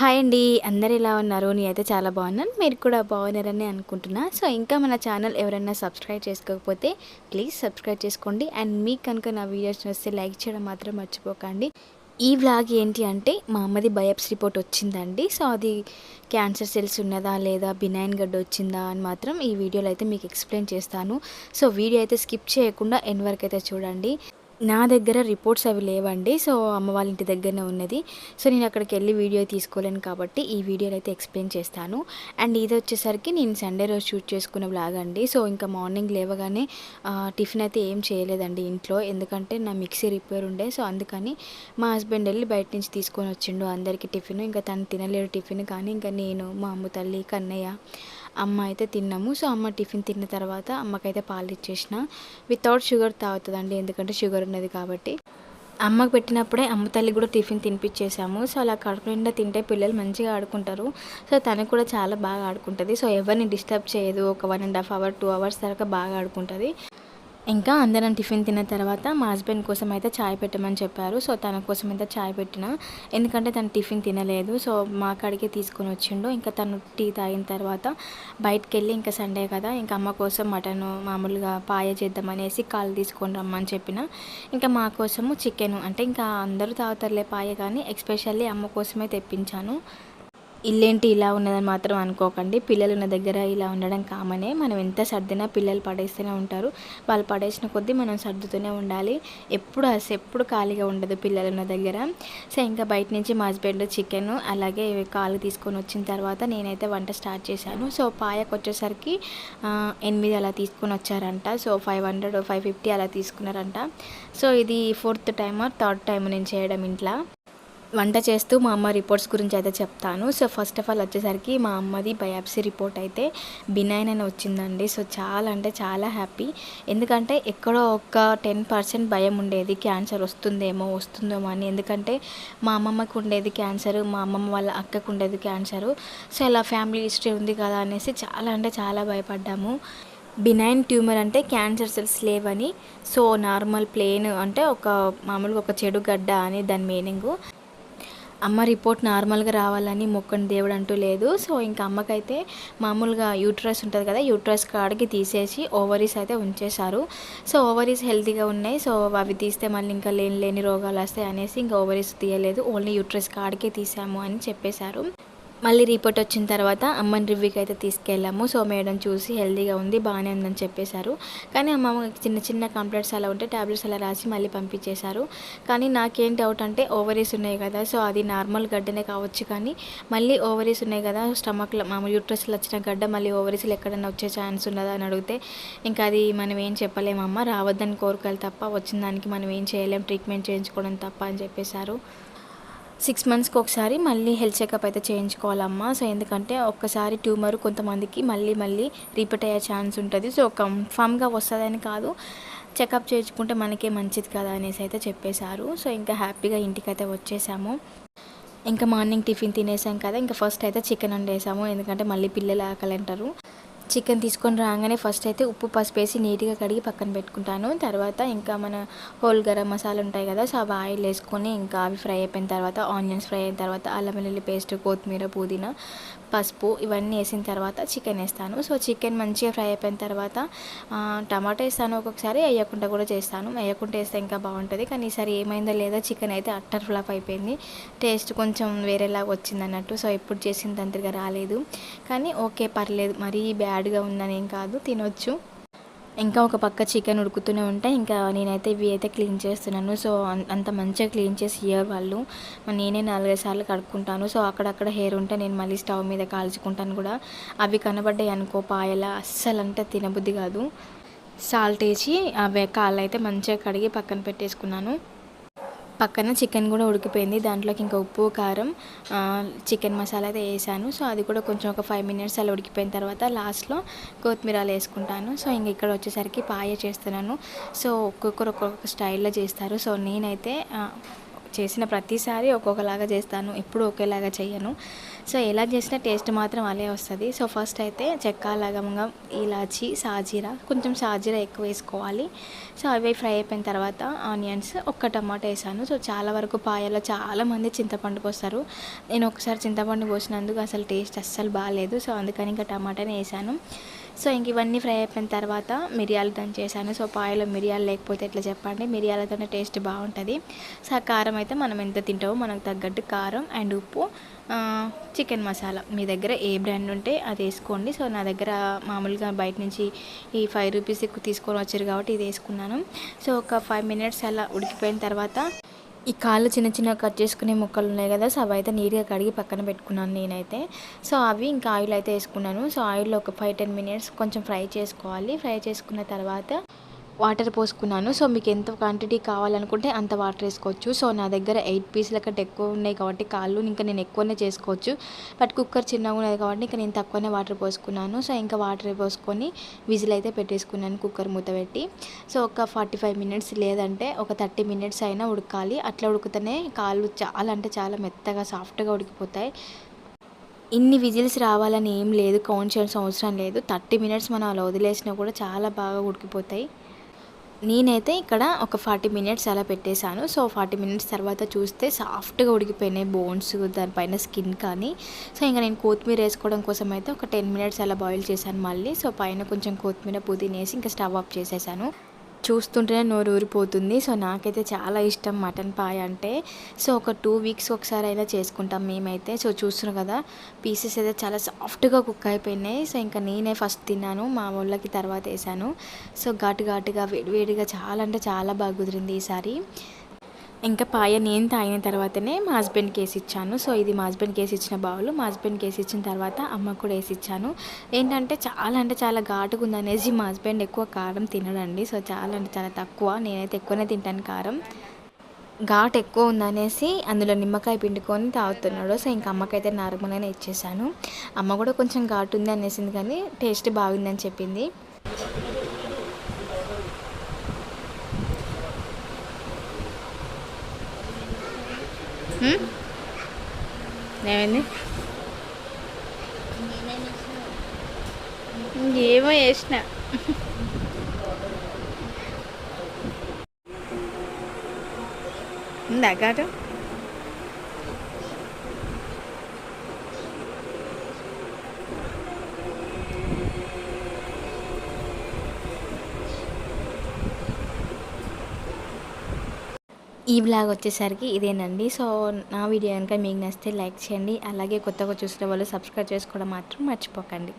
Hi అండి అందరు ఎలా ఉన్నారు? నేనైతే చాలా బాగున్నాను మీరు కూడా బాగున్నారని అనుకుంటున్నా. సో ఇంకా మన ఛానల్ ఎవరైనా సబ్స్క్రైబ్ చేసుకోకపోతే ప్లీజ్ సబ్స్క్రైబ్ చేసుకోండి. అండ్ మీకు కనుక నా వీడియోస్ వస్తే లైక్ చేయడం మాత్రం మర్చిపోకండి. ఈ వ్లాగ్ ఏంటి అంటే మా అమ్మది బయాప్స్ రిపోర్ట్ వచ్చిందండి. సో అది క్యాన్సర్ సెల్స్ ఉన్నదా లేదా బినైన్ గడ్డ వచ్చిందా అని మాత్రం ఈ వీడియోలో అయితే మీకు ఎక్స్ప్లెయిన్ చేస్తాను. సో వీడియో అయితే స్కిప్ చేయకుండా ఎన్ వరకు అయితే చూడండి. నా దగ్గర రిపోర్ట్స్ అవి లేవండి. సో అమ్మ వాళ్ళ ఇంటి దగ్గరనే ఉన్నది. సో నేను అక్కడికి వెళ్ళి వీడియో తీసుకోలేను కాబట్టి ఈ వీడియోలో అయితే ఎక్స్ప్లెయిన్ చేస్తాను. అండ్ ఇది వచ్చేసరికి నేను సండే రోజు షూట్ చేసుకున్న బ్లాగ్ అండి. సో ఇంకా మార్నింగ్ లేవగానే టిఫిన్ అయితే ఏం చేయలేదండి ఇంట్లో. ఎందుకంటే నా మిక్సీ రిపేర్ ఉండే. సో అందుకని మా హస్బెండ్ వెళ్ళి బయట నుంచి తీసుకొని వచ్చిండు అందరికీ టిఫిన్ ఇంకా తను తినలేడు టిఫిన్ కానీ ఇంకా నేను మా అమ్మ తల్లి కన్నయ్య అమ్మ అయితే తిన్నాము. సో అమ్మ టిఫిన్ తిన్న తర్వాత అమ్మకైతే పాలు ఇచ్చేసిన. వితౌట్ షుగర్ తాగుతుందండి ఎందుకంటే షుగర్ ఉన్నది కాబట్టి. అమ్మకు పెట్టినప్పుడే అమ్మ తల్లి కూడా టిఫిన్ తినిపించేసాము సో అలా కడుపు నిండా తింటే పిల్లలు మంచిగా ఆడుకుంటారు. సో తను కూడా చాలా బాగా ఆడుకుంటుంది. సో ఎవరిని డిస్టర్బ్ చేయదు. ఒక one and half hour two hours దాకా బాగా ఆడుకుంటుంది. ఇంకా అందరం టిఫిన్ తిన్న తర్వాత మా హస్బెండ్ కోసం అయితే చాయ్ పెట్టమని చెప్పారు. సో తన కోసం అయితే చాయ్ పెట్టిన. ఎందుకంటే తను టిఫిన్ తినలేదు. సో మా కాడికే తీసుకొని వచ్చిండు. ఇంకా తను టీ తాగిన తర్వాత బయటకు వెళ్ళి ఇంకా సండే కదా ఇంకా అమ్మ కోసం మటన్ మామూలుగా పాయ చేద్దామనేసి కాలు తీసుకొని రమ్మని చెప్పిన. ఇంకా మా కోసము చికెన్ అంటే ఇంకా అందరూ తాగుతారులే పాయ కానీ ఎక్స్పెషల్లీ అమ్మ కోసమే తెప్పించాను. ఇల్లేంటి ఇలా ఉన్నదని మాత్రం అనుకోకండి. పిల్లలు ఉన్న దగ్గర ఇలా ఉండడం కామనే మనం ఎంత సర్దినా పిల్లలు పడేస్తూనే ఉంటారు. వాళ్ళు పడేసిన కొద్దీ మనం సర్దుతూనే ఉండాలి. ఎప్పుడు అసలు ఎప్పుడు ఖాళీగా ఉండదు పిల్లలు ఉన్న దగ్గర. సో ఇంకా బయట నుంచి మా హస్బెండ్ చికెన్ అలాగే కాలు తీసుకొని వచ్చిన తర్వాత నేనైతే వంట స్టార్ట్ చేశాను. సో పాయకు వచ్చేసరికి ఎనిమిది అలా తీసుకొని వచ్చారంట. So five hundred five fifty అలా తీసుకున్నారంట. సో ఇది ఫోర్త్ టైమ్ థర్డ్ టైం నేను చేయడం ఇంట్లో. వంట చేస్తూ మా అమ్మ రిపోర్ట్స్ గురించి అయితే చెప్తాను. సో ఫస్ట్ ఆఫ్ ఆల్ వచ్చేసరికి మా అమ్మది బయాప్సీ రిపోర్ట్ అయితే బినైన్ అని వచ్చిందండి. సో చాలా అంటే చాలా హ్యాపీ ఎందుకంటే ఎక్కడో ఒక టెన్ పర్సెంట్ భయం ఉండేది. క్యాన్సర్ వస్తుందేమో వస్తుందేమో అని. ఎందుకంటే మా అమ్మమ్మకు ఉండేది క్యాన్సర్ మా అమ్మమ్మ వాళ్ళ అక్కకు ఉండేది క్యాన్సర్ సో ఇలా ఫ్యామిలీ హిస్టరీ ఉంది కదా అనేసి చాలా అంటే చాలా భయపడ్డాము. బినైన్ ట్యూమర్ అంటే క్యాన్సర్ సెల్స్ లేవని. సో నార్మల్ ప్లేన్ అంటే ఒక మామూలుగా ఒక చెడు గడ్డ అని దాని మీనింగు అమ్మ రిపోర్ట్ నార్మల్గా రావాలని మొక్కని దేవుడు అంటూ లేదు. సో ఇంకా అమ్మకైతే మామూలుగా యూట్రస్ ఉంటుంది కదా యూట్రస్ కాడికి తీసేసి ఓవరీస్ అయితే ఉంచేశారు. సో ఓవరీస్ హెల్తీగా ఉన్నాయి. సో అవి తీస్తే మళ్ళీ ఇంకా లేని లేని రోగాలు వస్తాయి అనేసి ఇంకా ఓవరీస్ తీయలేదు. ఓన్లీ యూట్రస్ కాడికే తీసాము అని చెప్పేశారు. మళ్ళీ రిపోర్ట్ వచ్చిన తర్వాత అమ్మని రివ్యూకి అయితే తీసుకెళ్ళాము. సో మేడం చూసి హెల్దీగా ఉంది బాగానే ఉందని చెప్పేశారు. కానీ అమ్మ చిన్న చిన్న కంప్లైంట్స్ అలా ఉంటే టాబ్లెట్స్ అలా రాసి మళ్ళీ పంపించేశారు. కానీ నాకేం డౌట్ అంటే ఓవరీస్ ఉన్నాయి కదా సో అది నార్మల్ గడ్డనే కావచ్చు కానీ మళ్ళీ ఓవరీస్ ఉన్నాయి కదా స్టమక్లో మామూలు యూట్రస్లో వచ్చిన గడ్డ మళ్ళీ ఓవరీస్లో ఎక్కడైనా వచ్చే ఛాన్స్ ఉన్నదా అని అడిగితే ఇంకా అది మనం ఏం చెప్పలేమమ్మ రావద్దని కోరికలు తప్ప వచ్చిన దానికి మనం ఏం చేయలేం ట్రీట్మెంట్ చేయించుకోవడం తప్ప అని చెప్పేశారు. సిక్స్ మంత్స్కి ఒకసారి మళ్ళీ హెల్త్ చెకప్ అయితే చేయించుకోవాలమ్మా. సో ఎందుకంటే ఒక్కసారి ట్యూమర్ కొంతమందికి మళ్ళీ మళ్ళీ రిపీట్ అయ్యే ఛాన్స్ ఉంటుంది. సో కన్ఫామ్గా వస్తుందని కాదు. చెకప్ చేయించుకుంటే మనకే మంచిది కదా అనేసి అయితే చెప్పేశారు. సో ఇంకా హ్యాపీగా ఇంటికి అయితే వచ్చేసాము. ఇంకా మార్నింగ్ టిఫిన్ తినేసాం కదా. ఇంకా ఫస్ట్ అయితే చికెన్ వండేసాము. ఎందుకంటే మళ్ళీ పిల్లలు ఆకలి అంటారు చికెన్ తీసుకొని రాగానే ఫస్ట్ అయితే ఉప్పు పసుపు వేసి నీట్గా కడిగి పక్కన పెట్టుకుంటాను. తర్వాత ఇంకా మన హోల్ గరం మసాలా ఉంటాయి కదా సో అవి ఆయిల్ వేసుకొని ఇంకా అవి ఫ్రై అయిపోయిన తర్వాత ఆనియన్స్ ఫ్రై అయిన తర్వాత అల్లం వెల్లుల్లి పేస్ట్ కొత్తిమీర పుదీనా పసుపు ఇవన్నీ వేసిన తర్వాత చికెన్ వేస్తాను. సో చికెన్ మంచిగా ఫ్రై అయిపోయిన తర్వాత టమాటో టమాటా వేస్తాను ఒక్కొక్కసారి వేయకుండా కూడా చేస్తాను. వేయకుండా వేస్తే ఇంకా బాగుంటుంది. కానీ ఈసారి ఏమైందో లేదో చికెన్ అయితే అట్టర్ ఫ్లాప్ అయిపోయింది. టేస్ట్ కొంచెం వేరేలాగా వచ్చింది అన్నట్టు సో ఎప్పుడు చేసిన తంత్రిగా రాలేదు. కానీ ఓకే పర్లేదు. మరీ బ్యాడ్గా ఉందని ఏం కాదు తినొచ్చు. ఇంకా ఒక పక్క చికెన్ ఉడుకుతూనే ఉంటే ఇంకా నేనైతే ఇవి అయితే క్లీన్ చేస్తున్నాను. సో అంత మంచిగా క్లీన్ చేసి ఇయ్యరు వాళ్ళు. నేనే నాలుగైదు సార్లు కడుక్కుంటాను. సో అక్కడక్కడ హెయిర్ ఉంటే నేను మళ్ళీ స్టవ్ మీద కాల్చుకుంటాను కూడా. అవి కనబడ్డాయి అనుకో పాయల అస్సలు అంటే తినబుద్ధి కాదు. సాల్ట్ వేసి అవి కాళ్ళు అయితే మంచిగా కడిగి పక్కన పెట్టేసుకున్నాను. పక్కన చికెన్ కూడా ఉడికిపోయింది. దాంట్లోకి ఇంకా ఉప్పు కారం చికెన్ మసాలా అయితే వేసాను. సో అది కూడా కొంచెం ఒక ఫైవ్ మినిట్స్ అలా ఉడికిపోయిన తర్వాత లాస్ట్లో కొత్తిమీరాలు వేసుకుంటాను. సో ఇంక ఇక్కడ వచ్చేసరికి పాయ చేస్తున్నాను. సో ఒక్కొక్కరు ఒక్కొక్క స్టైల్లో చేస్తారు. సో నేనైతే చేసిన ప్రతిసారి ఒక్కొక్కలాగా చేస్తాను ఎప్పుడు ఒకేలాగా చేయను సో ఎలా చేసినా టేస్ట్ మాత్రం అలే వస్తుంది. సో ఫస్ట్ అయితే చెక్క లవంగం ఇలాచి సాజీరా కొంచెం సాజీరా ఎక్కువ వేసుకోవాలి. సో అవి ఫ్రై అయిపోయిన తర్వాత ఆనియన్స్ ఒక్క టమాటా వేసాను. సో చాలా వరకు పాయలో చాలామంది చింతపండు పోస్తారు. నేను ఒకసారి చింతపండు పోసినందుకు అసలు టేస్ట్ అస్సలు బాగాలేదు సో అందుకని ఇంకా టమాటానే వేసాను. సో ఇంక ఇవన్నీ ఫ్రై అయిపోయిన తర్వాత మిరియాలు దంచేసాను సో పాయలో మిరియాలు లేకపోతే ఎట్లా చెప్పండి? మిరియాలతోనే టేస్ట్ బాగుంటుంది. సో ఆ కారం అయితే మనం ఎంత తింటామో మనకు తగ్గట్టు కారం అండ్ ఉప్పు చికెన్ మసాలా. మీ దగ్గర ఏ బ్రాండ్ ఉంటే అది వేసుకోండి. సో నా దగ్గర మామూలుగా బయట నుంచి ఈ ఫైవ్ రూపీస్ తీసుకొని వచ్చారు కాబట్టి ఇది వేసుకున్నాను. సో ఒక ఫైవ్ మినిట్స్ అలా ఉడికిపోయిన తర్వాత ఈ కాళ్ళు చిన్న చిన్న కట్ చేసుకునే ముక్కలు ఉన్నాయి కదా సో అవి అయితే నీట్గా కడిగి పక్కన పెట్టుకున్నాను నేనైతే. సో అవి ఇంకా ఆయిల్ అయితే వేసుకున్నాను. సో ఆయిల్లో ఒక ఫైవ్ టెన్ మినిట్స్ కొంచెం ఫ్రై చేసుకోవాలి. ఫ్రై చేసుకున్న తర్వాత వాటర్ పోసుకున్నాను. సో మీకు ఎంత క్వాంటిటీ కావాలనుకుంటే అంత వాటర్ వేసుకోవచ్చు. సో నా దగ్గర ఎయిట్ పీసుల కంటే ఎక్కువ ఉన్నాయి కాబట్టి కాళ్ళు ఇంకా నేను ఎక్కువనే చేసుకోవచ్చు. బట్ కుక్కర్ చిన్నగా ఉన్నది కాబట్టి ఇంకా నేను తక్కువనే వాటర్ పోసుకున్నాను. సో ఇంకా వాటర్ పోసుకొని విజిల్ అయితే పెట్టేసుకున్నాను కుక్కర్ మూత పెట్టి. సో ఒక ఫార్టీ ఫైవ్ మినిట్స్ లేదంటే ఒక థర్టీ మినిట్స్ అయినా ఉడకాలి. అట్లా ఉడికితేనే కాళ్ళు చాలా అంటే చాలా మెత్తగా సాఫ్ట్గా ఉడికిపోతాయి. ఇన్ని విజిల్స్ రావాలని ఏం లేదు. కౌంట్ చేయాల్సిన అవసరం లేదు. థర్టీ మినిట్స్ మనం అలా వదిలేసినా కూడా చాలా బాగా ఉడికిపోతాయి. నేనైతే ఇక్కడ ఒక ఫార్టీ మినిట్స్ అలా పెట్టేశాను. సో ఫార్టీ మినిట్స్ తర్వాత చూస్తే సాఫ్ట్గా ఉడికిపోయినాయి బోన్స్ దానిపైన స్కిన్ కానీ. సో ఇంకా నేను కొత్తిమీర వేసుకోవడం కోసం అయితే ఒక టెన్ మినిట్స్ అలా బాయిల్ చేశాను మళ్ళీ. సో పైన కొంచెం కొత్తిమీర పుదీనా వేసి ఇంకా స్టవ్ ఆఫ్ చేసేసాను. చూస్తుంటేనే నోరు ఊరిపోతుంది సో నాకైతే చాలా ఇష్టం మటన్ పాయ అంటే. సో ఒక టూ వీక్స్ ఒకసారి అయినా చేసుకుంటాం మేమైతే. సో చూస్తున్నాం కదా పీసెస్ అయితే చాలా సాఫ్ట్గా కుక్ అయిపోయినాయి. సో ఇంకా నేనే ఫస్ట్ తిన్నాను మా వాళ్ళకి తర్వాత వేసాను. సో ఘాటు ఘాటుగా వేడివేడిగా చాలా అంటే చాలా బాగా కుదిరింది ఈసారి. ఇంకా పాయ నేను తాగిన తర్వాతనే మా హస్బెండ్కి వేసి ఇచ్చాను. సో ఇది మా హస్బెండ్కి వేసి ఇచ్చిన బావులు మా హస్బెండ్కి వేసి ఇచ్చిన తర్వాత అమ్మకు కూడా వేసి ఇచ్చాను. ఏంటంటే చాలా అంటే చాలా ఘాటుగా ఉందనేసి మా హస్బెండ్ ఎక్కువ కారం తినడండి. సో చాలా అంటే చాలా తక్కువ. నేనైతే ఎక్కువనే తింటాను కారం. ఘాట్ ఎక్కువ ఉందనేసి అందులో నిమ్మకాయ పిండుకొని తాగుతున్నాడు. సో ఇంకా అమ్మకైతే నార్మల్గానే ఇచ్చేసాను. అమ్మ కూడా కొంచెం ఘాటు ఉంది అనేసింది కానీ టేస్ట్ బాగుందని చెప్పింది. Hmm? ఏమైంది? ఏమో వేసిన ఉందా కాటు ఈ బ్లాగ్ వచ్చేసరికి ఇదేనండి. సో నా వీడియో కనుక మీకు నచ్చితే లైక్ చేయండి. అలాగే కొత్తగా చూసిన వాళ్ళు సబ్స్క్రైబ్ చేసుకోవడం మాత్రం మర్చిపోకండి.